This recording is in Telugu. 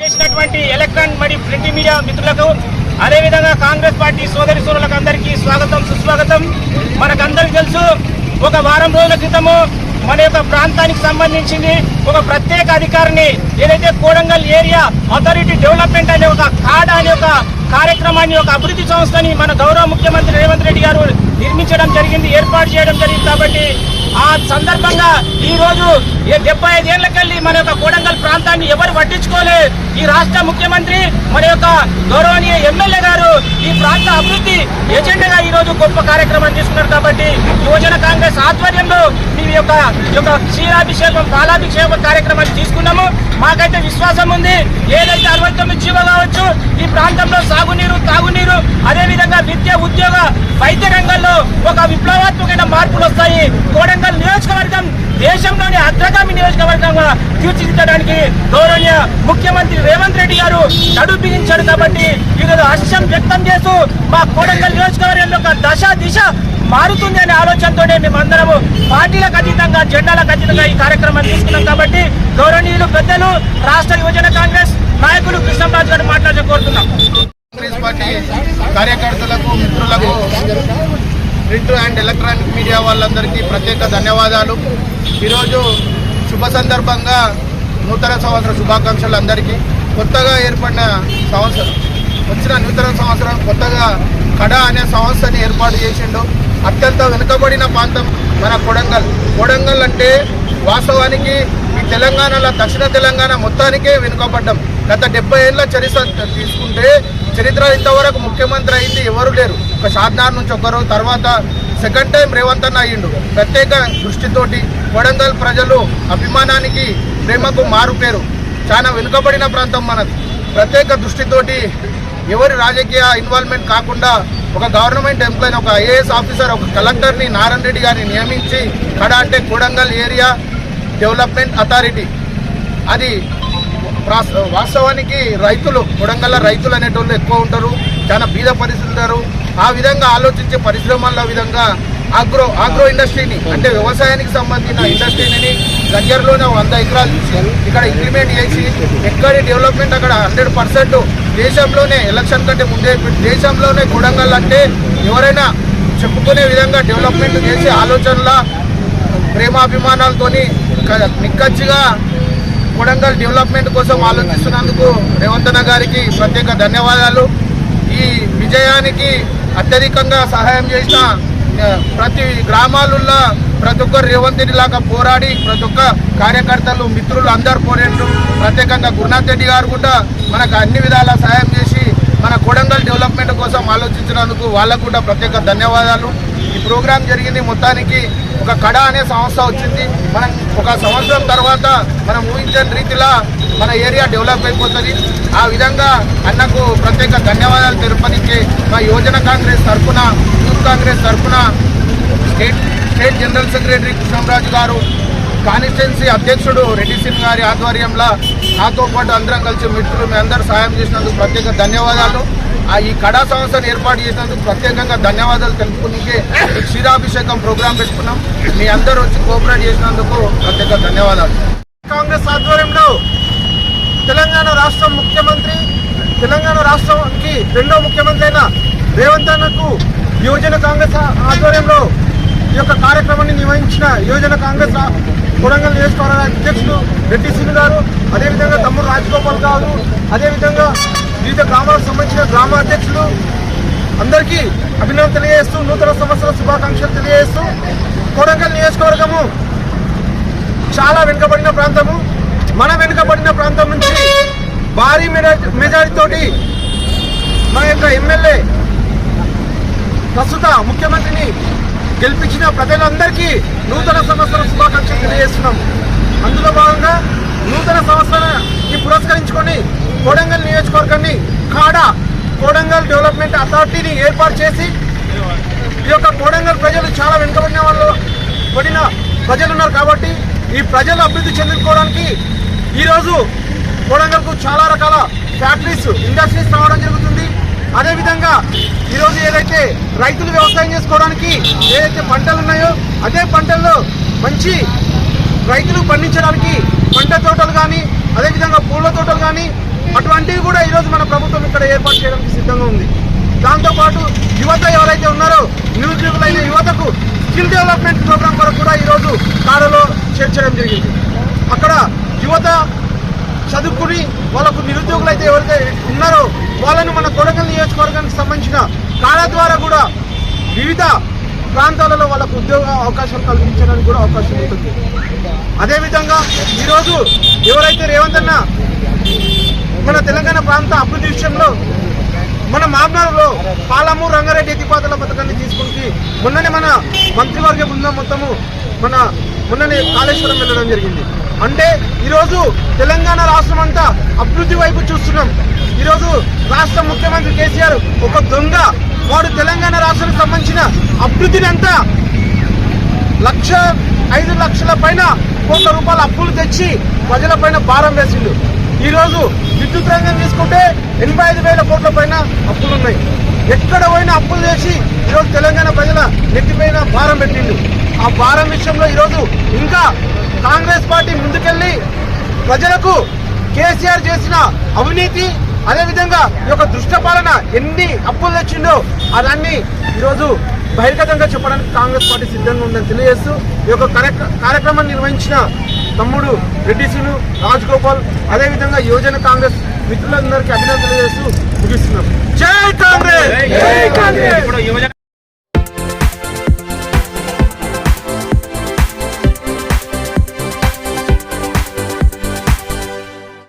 చేసినటువంటి ఎలక్ట్రానిక్ మరియు ప్రింట్ మీడియా మిత్రులకు అదేవిధంగా కాంగ్రెస్ పార్టీ సోదరి సోదరులకు అందరికీ స్వాగతం సుస్వాగతం. మనకందరికీ తెలుసు ఒక వారం రోజుల క్రితము మన యొక్క ప్రాంతానికి సంబంధించింది ఒక ప్రత్యేక అధికారిని ఏదైతే కోడంగల్ ఏరియా అథారిటీ డెవలప్మెంట్ అనే ఒక కాడ అనే ఒక కార్యక్రమాన్ని ఒక అభివృద్ధి సంస్థని మన గౌరవ ముఖ్యమంత్రి రేవంత్ రెడ్డి గారు నిర్మించడం జరిగింది ఏర్పాటు చేయడం జరిగింది కాబట్టి ఆ సందర్భంగా ఈ రోజు డెబ్బై ఐదేళ్ళ కల్లి మన యొక్క కోడంగల్ ప్రాంతాన్ని ఎవరు పట్టించుకోలే? ఈ రాష్ట్ర ముఖ్యమంత్రి మన యొక్క గౌరవనీయ ఎమ్మెల్యే గారు ఈ ప్రాంత అభివృద్ధి ఎజెండాగా ఈ రోజు గొప్ప కార్యక్రమం తీసుకున్నారు కాబట్టి యువజన కాంగ్రెస్ ఆధ్వర్యంలో మీ యొక్క ఈ యొక్క క్షీరాభిషేకం పాలాభిషేకం కార్యక్రమాన్ని తీసుకున్నాము. మాకైతే విశ్వాసం ఉంది. ఏదైతే అరవై తొమ్మిది జీవో కావచ్చు ఈ ప్రాంతంలో సాగునీరు తాగునీరు అదేవిధంగా విద్య ఉద్యోగ వైద్య రంగంలో ఒక విప్లవాత్మకమైన మార్పులు వస్తాయి. కోడంగల్ నియోజకవర్గం దేశంలోని అగ్రగామి నియోజకవర్గంగా తీర్చిదిద్దడానికి గౌరవనీయ ముఖ్యమంత్రి రేవంత్ రెడ్డి గారు నడుపు బిగించారు కాబట్టి ఈరోజు హర్షం వ్యక్తం చేస్తూ మా కోడంగల్ నియోజకవర్గంలో ఒక దశ దిశ మారుతుంది అనే ఆలోచనతోనే మేమందరము పార్టీలకు అతీతంగా జెండాలకు అతీతంగా ఈ కార్యక్రమాన్ని తీసుకున్నాం కాబట్టి గౌరవనీయులు పెద్దలు రాష్ట్ర యువజన కాంగ్రెస్ నాయకులు కృష్ణరాజు గారు మాట్లాడే కోరుతున్నాం. కాంగ్రెస్ పార్టీ కార్యకర్తలకు మిత్రులకు ప్రింట్ అండ్ ఎలక్ట్రానిక్ మీడియా వాళ్ళందరికీ ప్రత్యేక ధన్యవాదాలు. ఈరోజు శుభ సందర్భంగా నూతన సంవత్సర శుభాకాంక్షలు అందరికీ. కొత్తగా ఏర్పడిన సంవత్సరం వచ్చిన నూతన సంవత్సరం కొత్తగా కడ అనే సంస్థని ఏర్పాటు చేసిండు. అత్యంత వెనుకబడిన ప్రాంతం మన కొడంగల్. కొడంగల్ అంటే వాస్తవానికి ఈ తెలంగాణలో దక్షిణ తెలంగాణ మొత్తానికే వెనుకబడ్డం. గత డెబ్బై ఏళ్ళ చరిత్ర తీసుకుంటే చరిత్ర ఇంతవరకు ముఖ్యమంత్రి అయింది ఎవరు లేరు. ఒక షాద్నార్ నుంచి ఒకరు తర్వాత సెకండ్ టైం రేవంత్ అన్న అయ్యిండు. ప్రత్యేక దృష్టితోటి కొడంగల్ ప్రజలు అభిమానానికి ప్రేమకు మారు పేరు. చాలా వెనుకబడిన ప్రాంతం మనది. ప్రత్యేక దృష్టితోటి ఎవరి రాజకీయ ఇన్వాల్వ్మెంట్ కాకుండా ఒక గవర్నమెంట్ ఎంప్లాయీ ఒక ఐఏఎస్ ఆఫీసర్ ఒక కలెక్టర్ని నారాయణ రెడ్డి గారిని నియమించి కడ అంటే కొడంగల్ ఏరియా డెవలప్మెంట్ అథారిటీ. అది వాస్తవానికి రైతులు కొడంగల్ల రైతులు అనేటోళ్ళు ఎక్కువ ఉంటారు. చాలా బీద పరిస్థితులు ఆ విధంగా ఆలోచించే పరిశ్రమల విధంగా ఆగ్రో ఆగ్రో ఇండస్ట్రీని అంటే వ్యవసాయానికి సంబంధించిన ఇండస్ట్రీని దగ్గరలోనే వంద ఎకరాలు ఇచ్చి ఇక్కడ ఇంప్లిమెంట్ చేసి ఎక్కడి డెవలప్మెంట్ అక్కడ హండ్రెడ్ పర్సెంట్ దేశంలోనే ఎలక్షన్ కంటే ముందే దేశంలోనే కొడంగల్ అంటే ఎవరైనా చెప్పుకునే విధంగా డెవలప్మెంట్ చేసే ఆలోచనల ప్రేమాభిమానాలతోని నిక్కచ్చిగా కొడంగల్ డెవలప్మెంట్ కోసం ఆలోచిస్తున్నందుకు రేవంత్ గారికి ప్రత్యేక ధన్యవాదాలు. ఈ విజయానికి అత్యధికంగా సహాయం చేసిన ప్రతి గ్రామాలలో ప్రతి ఒక్కరు రేవంత్ లాగా పోరాడి ప్రతి ఒక్క కార్యకర్తలు మిత్రులు అందరు పోరాడు ప్రత్యేకంగా గురునాథ్ రెడ్డి గారు కూడా మనకు అన్ని విధాల సహాయం చేసి మన కొడంగల్ డెవలప్మెంట్ కోసం ఆలోచించినందుకు వాళ్ళకు కూడా ప్రత్యేక ధన్యవాదాలు. ఈ ప్రోగ్రాం జరిగింది మొత్తానికి ఒక కడ అనే సంస్థ వచ్చింది. మనం ఒక సంవత్సరం తర్వాత మనం ఊహించని రీతిలో మన ఏరియా డెవలప్ అయిపోతుంది. ఆ విధంగా అన్నకు ప్రత్యేక ధన్యవాదాలు తెలుపనిచ్చే మా యువజన కాంగ్రెస్ తరఫున యూత్ కాంగ్రెస్ తరఫున state state general secretary Krishnaraju గారు కాన్స్టిట్యున్సీ అధ్యక్షుడు రెడ్డి సింగ్ గారి ఆధ్వర్యంలో నాతో పాటు అందరం కలిసి మిత్రులు మీ అందరూ సాయం చేసినందుకు ప్రత్యేక ధన్యవాదాలు. ఆ ఈ కళా సంస్థను ఏర్పాటు చేసినందుకు ప్రత్యేకంగా ధన్యవాదాలు తెలుపుకునికే క్షీరాభిషేకం ప్రోగ్రాం పెట్టుకున్నాం. మీ అందరూ వచ్చి కోఆపరేట్ చేసినందుకు ప్రత్యేక ధన్యవాదాలు. కాంగ్రెస్ ఆధ్వర్యంలో తెలంగాణ రాష్ట్రం ముఖ్యమంత్రి తెలంగాణ రాష్ట్రంకి రెండో ముఖ్యమంత్రి అయిన రేవంత్ అన్నకు యువజన కాంగ్రెస్ ఆధ్వర్యంలో ఈ యొక్క కార్యక్రమాన్ని నిర్వహించిన యువజన కాంగ్రెస్ కొడంగల్ నియోజకవర్గ అధ్యక్షుడు రెడ్డి సింగ్ గారు అదేవిధంగా తమ్ముడు రాజగోపాల్ గారు అదేవిధంగా వివిధ గ్రామాలకు సంబంధించిన గ్రామ అధ్యక్షులు అందరికీ అభినందన తెలియజేస్తూ నూతన సంవత్సర శుభాకాంక్షలు తెలియజేస్తూ కొడంగల్ నియోజకవర్గము చాలా వెనుకబడిన ప్రాంతము. మన వెనుకబడిన ప్రాంతం నుంచి భారీ మెజార్టీ మెజారిటీతోటి మన యొక్క ఎమ్మెల్యే ప్రస్తుత ముఖ్యమంత్రిని గెలిపించిన ప్రజలందరికీ నూతన సంవత్సర శుభాకాంక్షలు తెలియజేస్తున్నాం. అందులో భాగంగా నూతన సంవత్సరాన్ని పురస్కరించుకొని కోడంగల్ నియోజకవర్గాన్ని కాడా కోడంగల్ డెవలప్మెంట్ అథారిటీని ఏర్పాటు చేసి ఈ యొక్క కోడంగల్ ప్రజలు చాలా వెనుకబడిన వాళ్ళు పడిన ప్రజలు ఉన్నారు కాబట్టి ఈ ప్రజలు అభివృద్ధి చెందుకోవడానికి ఈరోజు కోడంగల్కు చాలా రకాల ఫ్యాక్టరీస్ ఇండస్ట్రీస్ రావడం జరుగుతుంది. అదేవిధంగా ఈరోజు ఏదైతే రైతులు వ్యవసాయం చేసుకోవడానికి ఏదైతే పంటలు ఉన్నాయో అదే పంటల్లో మంచి రైతులు పండించడానికి పంట తోటలు కానీ అదేవిధంగా పూల తోటలు కానీ అటువంటివి కూడా ఈరోజు మన ప్రభుత్వం ఇక్కడ ఏర్పాటు చేయడానికి సిద్ధంగా ఉంది. దాంతోపాటు యువత ఎవరైతే ఉన్నారో నిరుద్యోగులైన యువతకు స్కిల్ డెవలప్మెంట్ ప్రోగ్రామ్ కొరకు కూడా ఈరోజు కాడలో చేర్చడం జరిగింది. అక్కడ యువత చదువుకుని వాళ్ళకు నిరుద్యోగులు అయితే ఎవరైతే ఉన్నారో వాళ్ళను మన కొడకల్ నియోజకవర్గానికి సంబంధించిన కాడ ద్వారా కూడా వివిధ ప్రాంతాలలో వాళ్ళకు ఉద్యోగ అవకాశాలు కల్పించడానికి కూడా అవకాశం ఉంటుంది. అదేవిధంగా ఈరోజు ఎవరైతే రేవంత్ అన్న మన తెలంగాణ ప్రాంత అభివృద్ధి విషయంలో మన మామ్నాడులో పాలము రంగారెడ్డి ఎత్తిపాతల పథకాన్ని తీసుకుంటే మొన్ననే మన మంత్రివర్గ బృందం మొత్తము మన మొన్ననే కాళేశ్వరం వెళ్ళడం జరిగింది. అంటే ఈరోజు తెలంగాణ రాష్ట్రం అంతా అభివృద్ధి వైపు చూస్తున్నాం. ఈరోజు రాష్ట్ర ముఖ్యమంత్రి కేసీఆర్ ఒక దొంగ. వాడు తెలంగాణ రాష్ట్రానికి సంబంధించిన అభివృద్ధిని అంతా లక్ష ఐదు లక్షల పైన కోట్ల రూపాయల అప్పులు తెచ్చి ప్రజల పైన భారం వేసిండు. ఈరోజు విద్యుత్ రంగం తీసుకుంటే ఎనభై ఐదు వేల కోట్ల పైన అప్పులు ఉన్నాయి ఎక్కడ పోయినా అప్పులు చేసి ఈరోజు తెలంగాణ ప్రజల నెట్టిపైన భారం పెట్టిండు. ఆ భారం విషయంలో ఈరోజు ఇంకా కాంగ్రెస్ పార్టీ ముందుకెళ్ళి ప్రజలకు కేసీఆర్ చేసిన అవినీతి అదేవిధంగా ఈ యొక్క దుష్ట పాలన ఎన్ని అప్పులు తెచ్చిండో అదాన్ని ఈరోజు బహిర్గతంగా చెప్పడానికి కాంగ్రెస్ పార్టీ సిద్ధంగా ఉందని తెలియజేస్తూ ఈ యొక్క కార్యక్ర- కార్యక్రమాన్ని నిర్వహించిన తమ్ముడు రెడ్డి శ్రీను రాజగోపాల్ అదేవిధంగా యువజన కాంగ్రెస్ మిత్రులందరికీ అభినందనలు తెలియజేస్తూ ముగిస్తున్నాం. జై కాంగ్రెస్!